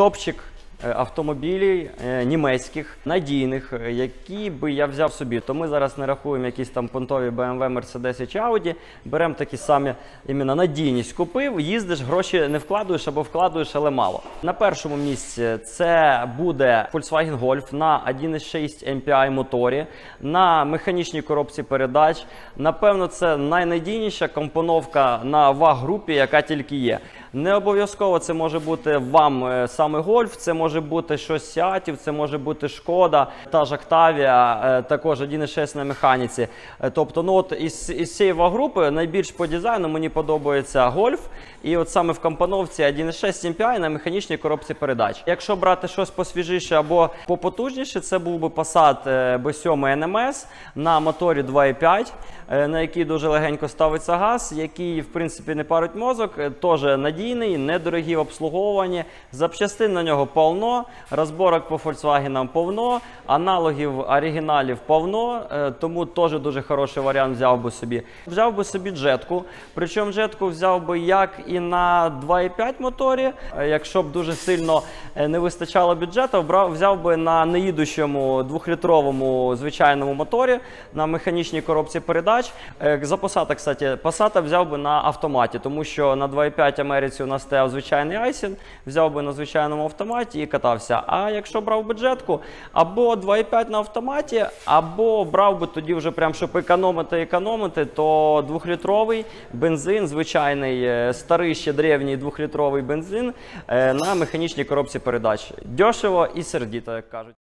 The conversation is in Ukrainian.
топчик е, автомобілів е, німецьких, надійних, е, які би я взяв собі. То ми зараз не рахуємо якісь там понтові BMW, Mercedes чи Audi, беремо такі самі іменно надійність. Купив, їздиш, гроші не вкладуєш або вкладуєш, але мало. На першому місці це буде Volkswagen Golf на 1.6 MPI моторі, на механічній коробці передач. Напевно, це найнадійніша компоновка на ВАГ-групі, яка тільки є. Не обов'язково це може бути вам е, саме гольф, це може бути щось Сіатів, це може бути Шкода, та ж Octavia, е, також 1.6 на механіці. Е, Тобто, ну от із, із цієї ВАГ-групи найбільш по дизайну мені подобається гольф. І от саме в компоновці 1.6 MPI на механічній коробці передач. Якщо брати щось посвіжіше або попотужніше, це був би Passat е, B7 NMS на моторі 2.5, е, на який дуже легенько ставиться газ, який в принципі не парить мозок, теж надійний, недорогі в обслуговуванні. Запчастин на нього повно, розборок по Volkswagen повно, аналогів оригіналів повно, е, тому теж дуже хороший варіант взяв би собі. Взяв би собі джетку, причому джетку взяв би як і на 2.5 моторі, е, якщо б дуже сильно е, не вистачало бюджету, взяв би на неїдущому двохлітровому звичайному моторі на механічній коробці передач. За Passat, кстати, Passat взяв би на автоматі, тому що на 2.5 Америці у нас стояв звичайний Айсін, взяв би на звичайному автоматі і катався. А якщо брав бюджетку, або 2.5 на автоматі, або брав би тоді вже прям, щоб економити, економити, то двохлітровий бензин, звичайний е, старий ще древній двохлітровий бензин е, на механічній коробці передач. Дешево і сердіто, як кажуть.